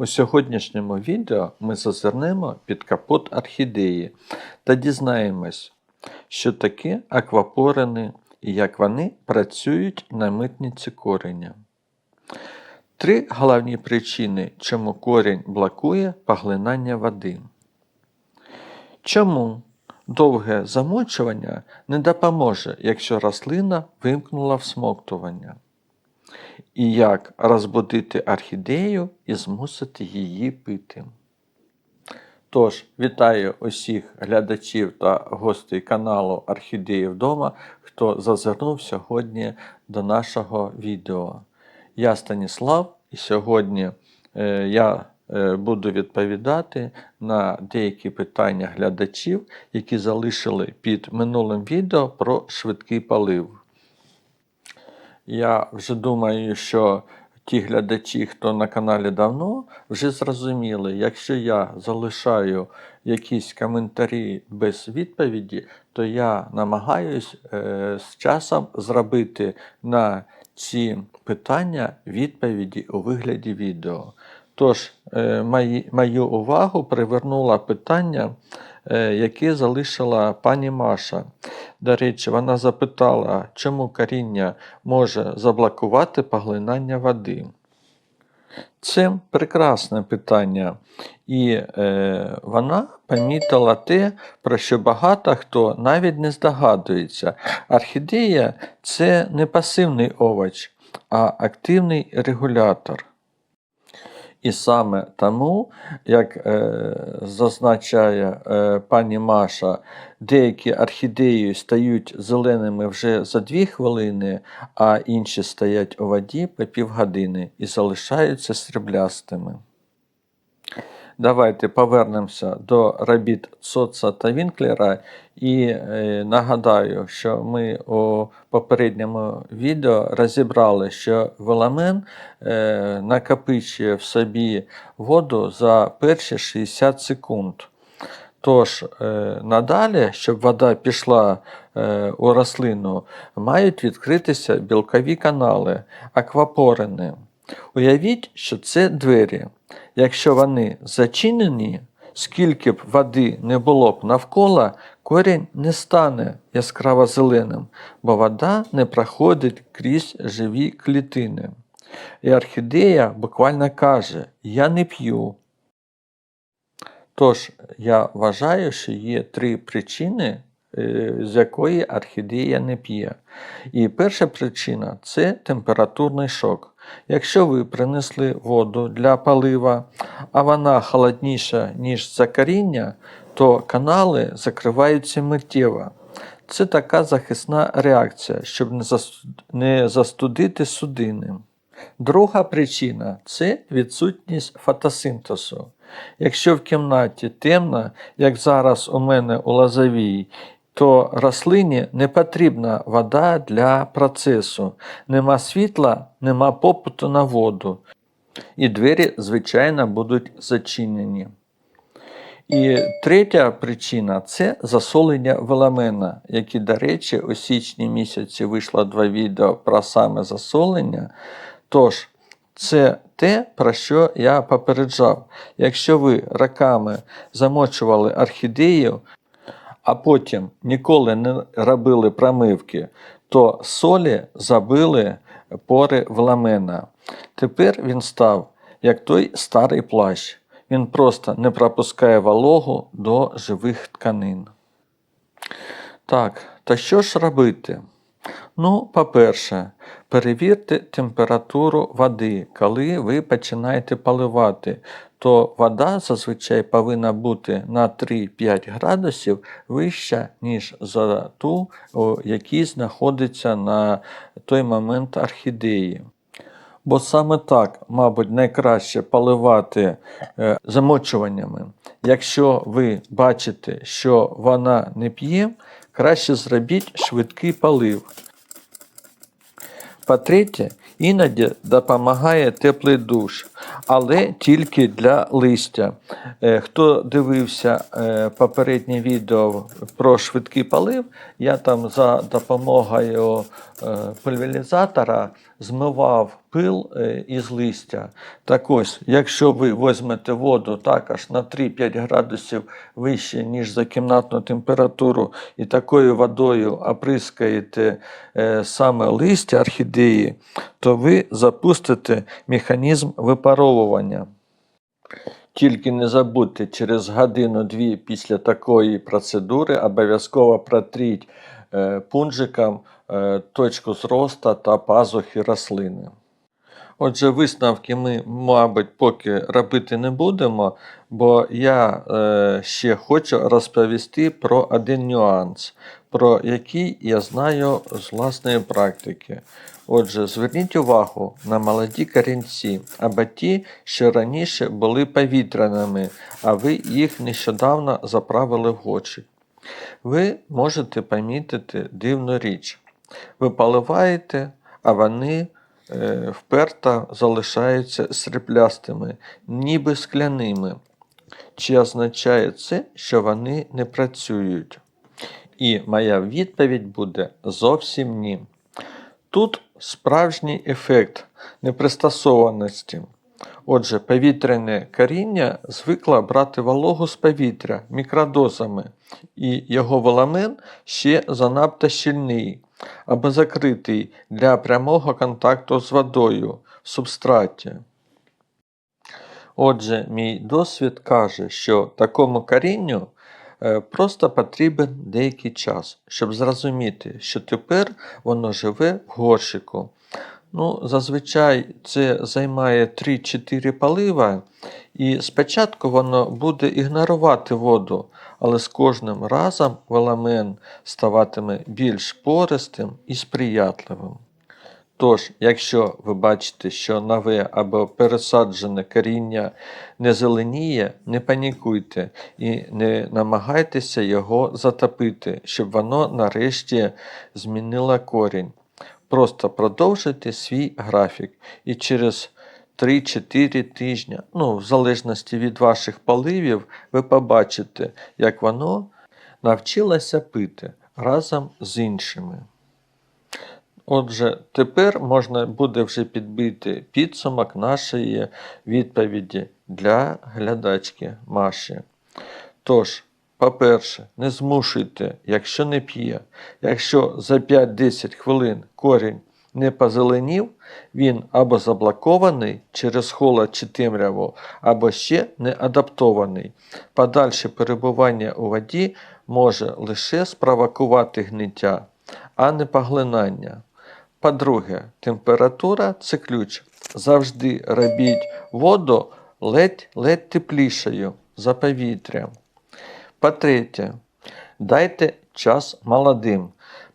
У сьогоднішньому відео ми зазирнемо під капот орхідеї та дізнаємось, що таке аквапорини і як вони працюють на митниці кореня. Три головні причини, чому корінь блокує поглинання води. Чому довге замочування не допоможе, якщо рослина вимкнула всмоктування? І як розбудити орхідею і змусити її пити? Тож, вітаю усіх глядачів та гостей каналу Орхідеї вдома, хто зазирнув сьогодні до нашого відео. Я Станіслав, і сьогодні е, я е, буду відповідати на деякі питання глядачів, які залишили під минулим відео про швидкий полив. Я вже думаю, що ті глядачі, хто на каналі давно, вже зрозуміли, якщо я залишаю якісь коментарі без відповіді, то я намагаюсь е, з часом зробити на ці питання відповіді у вигляді відео. Тож, е, мої, мою увагу привернуло питання, яке залишила пані Маша. До речі, вона запитала, чому коріння може заблокувати поглинання води. Це прекрасне питання, і е, вона помітила те, про що багато хто навіть не здогадується. Орхідея це не пасивний овоч, а активний регулятор. І саме тому, як е, зазначає е, пані Маша, деякі орхідеї стають зеленими вже за 2 хвилини, а інші стоять у воді по півгодини і залишаються сріблястими. Давайте повернемося до робіт Соца та Вінклера і е, нагадаю, що ми у попередньому відео розібрали, що веламен е, накопичує в собі воду за перші 60 секунд. Тож, е, надалі, щоб вода пішла е, у рослину, мають відкритися білкові канали, аквапорини. Уявіть, що це двері. Якщо вони зачинені, скільки б води не було б навколо, корінь не стане яскраво зеленим, бо вода не проходить крізь живі клітини. І орхідея буквально каже: Я не п'ю. Тож, я вважаю, що є три причини, е, з якої орхідея не п'є. І перша причина це температурний шок. Якщо ви принесли воду для полива, а вона холодніша, ніж за коріння, то канали закриваються миттєво. Це така захисна реакція, щоб не застудити судини. Друга причина це відсутність фотосинтезу. Якщо в кімнаті темно, як зараз у мене у лозовій, то рослині не потрібна вода для процесу. Нема світла, нема попиту на воду. І двері, звичайно, будуть зачинені. І третя причина це засолення веламена, які, до речі, у січні місяці вийшло два відео про саме засолення. Тож, це те, про що я попереджав. Якщо ви роками замочували орхідею, а потім ніколи не робили промивки, то солі забили пори вламена. Тепер він став як той старий плащ. Він просто не пропускає вологу до живих тканин. Так, та що ж робити? Ну, по-перше, перевірте температуру води, коли ви починаєте поливати, то вода зазвичай повинна бути на 3-5 градусів вища, ніж за ту, якій знаходиться на той момент орхідеї. Бо саме так, мабуть, найкраще поливати е, замочуваннями. Якщо ви бачите, що вона не п'є, краще зробіть швидкий полив. По-третє, іноді допомагає теплий душ, але тільки для листя. Е, Хто дивився е, попереднє відео про швидкий полив, я там за допомогою е, пульверизатора змивав пил е, із листя. Так ось, якщо ви візьмете воду також на 3-5 градусів вище, ніж за кімнатну температуру, і такою водою оприскаєте е, саме листя орхідеї, то ви запустите механізм випаровування. Тільки не забудьте через годину-дві після такої процедури обов'язково протріть е, пунжиком е, точку зросту та пазухи рослини. Отже, висновки ми, мабуть, поки робити не будемо, бо я е, ще хочу розповісти про один нюанс, про який я знаю з власної практики. Отже, зверніть увагу на молоді корінці, або ті, що раніше були повітряними, а ви їх нещодавно заправили в горщик. Ви можете помітити дивну річ. Ви поливаєте, а вони е, вперто залишаються сріблястими, ніби скляними. Чи означає це, що вони не працюють? І моя відповідь буде зовсім ні. Тут справжній ефект непристосованості. Отже, повітряне коріння звикло брати вологу з повітря мікродозами, і його веламен ще занадто щільний або закритий для прямого контакту з водою в субстраті. Отже, мій досвід каже, що такому корінню е, просто потрібен деякий час, щоб зрозуміти, що тепер воно живе в горщику. Ну, Зазвичай це займає 3-4 полива, і спочатку воно буде ігнорувати воду, але з кожним разом веламен ставатиме більш пористим і сприятливим. Тож, якщо ви бачите, що нове або пересаджене коріння не зеленіє, не панікуйте і не намагайтеся його затопити, щоб воно нарешті змінило корінь. Просто продовжуйте свій графік і через 3-4 тижні, ну, в залежності від ваших поливів, ви побачите, як воно навчилося пити разом з іншими. Отже, тепер можна буде вже підбити підсумок нашої відповіді для глядачки Маші. Тож, по-перше, не змушуйте, якщо не п'є. Якщо за 5-10 хвилин корінь не позеленів, він або заблокований через холод чи темряву, або ще не адаптований. Подальше перебування у воді може лише спровокувати гниття, а не поглинання. По-друге, температура це ключ. Завжди робіть воду ледь-ледь теплішою за повітрям. По-третє, дайте час молодим.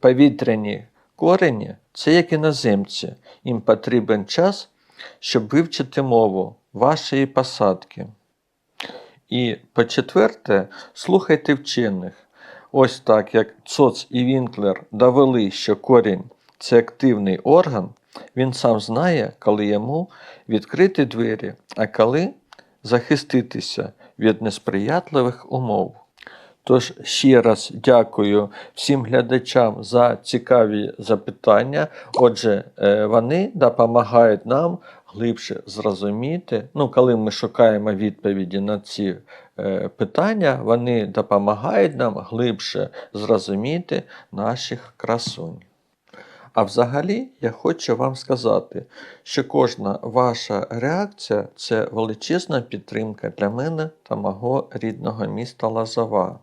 Повітряні корені це як іноземці. Їм потрібен час, щоб вивчити мову вашої посадки. І по-четверте, слухайте вчених. Ось так як Цоц і Вінклер довели, що корінь це активний орган, він сам знає, коли йому відкрити двері, а коли захиститися від несприятливих умов. Тож ще раз дякую всім глядачам за цікаві запитання. Отже, е, вони допомагають нам глибше зрозуміти. Ну, коли ми шукаємо відповіді на ці е, питання, вони допомагають нам глибше зрозуміти наших красунь. А взагалі, я хочу вам сказати, що кожна ваша реакція це величезна підтримка для мене та мого рідного міста Лазова.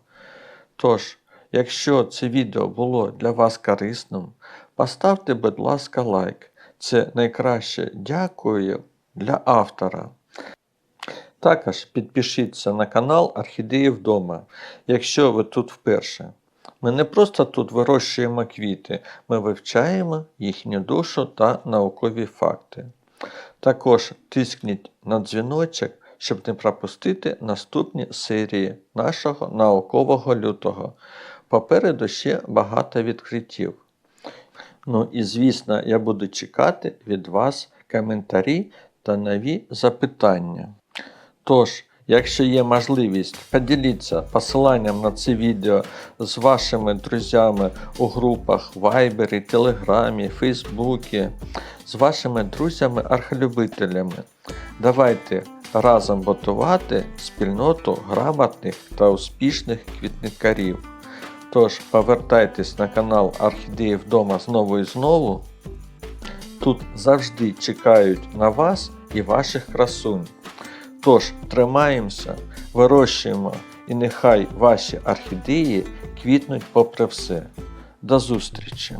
Тож, якщо це відео було для вас корисним, поставте, будь ласка, лайк. Це найкраще дякую для автора. Також підпишіться на канал Орхідеї вдома, якщо ви тут вперше. Ми не просто тут вирощуємо квіти, ми вивчаємо їхню душу та наукові факти. Також тискніть на дзвіночок, щоб не пропустити наступні серії нашого наукового лютого. Попереду ще багато відкриттів. Ну і звісно, я буду чекати від вас коментарі та нові запитання. Тож, Якщо є можливість, поділіться посиланням на це відео з вашими друзями у групах Viber, Телеграмі, Фейсбуці, з вашими друзями-архолюбителями. Давайте разом готувати спільноту грамотних та успішних квітникарів. Тож повертайтесь на канал Орхідеї вдома знову і знову. Тут завжди чекають на вас і ваших красунь. Тож тримаємося, вирощуємо і нехай ваші орхідеї квітнуть попри все. До зустрічі!